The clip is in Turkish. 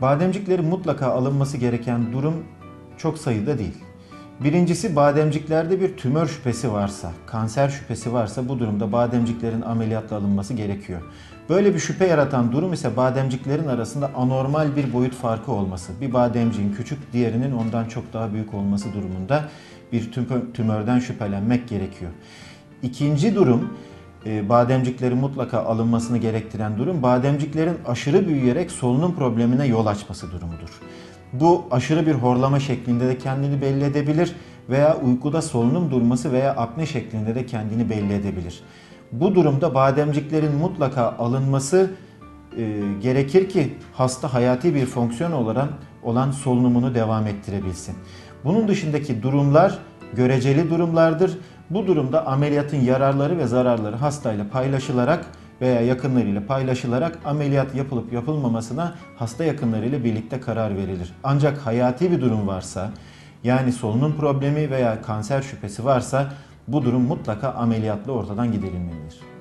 Bademciklerin mutlaka alınması gereken durum çok sayıda değil. Birincisi bademciklerde bir tümör şüphesi varsa, kanser şüphesi varsa bu durumda bademciklerin ameliyatla alınması gerekiyor. Böyle bir şüphe yaratan durum ise bademciklerin arasında anormal bir boyut farkı olması. Bir bademciğin küçük, diğerinin ondan çok daha büyük olması durumunda bir tümö- tümörden şüphelenmek gerekiyor. İkinci durum bademciklerin mutlaka alınmasını gerektiren durum bademciklerin aşırı büyüyerek solunum problemine yol açması durumudur. Bu aşırı bir horlama şeklinde de kendini belli edebilir veya uykuda solunum durması veya apne şeklinde de kendini belli edebilir. Bu durumda bademciklerin mutlaka alınması e, gerekir ki hasta hayati bir fonksiyon olarak olan solunumunu devam ettirebilsin. Bunun dışındaki durumlar göreceli durumlardır. Bu durumda ameliyatın yararları ve zararları hastayla paylaşılarak veya yakınlarıyla paylaşılarak ameliyat yapılıp yapılmamasına hasta yakınlarıyla birlikte karar verilir. Ancak hayati bir durum varsa yani solunum problemi veya kanser şüphesi varsa bu durum mutlaka ameliyatla ortadan giderilmelidir.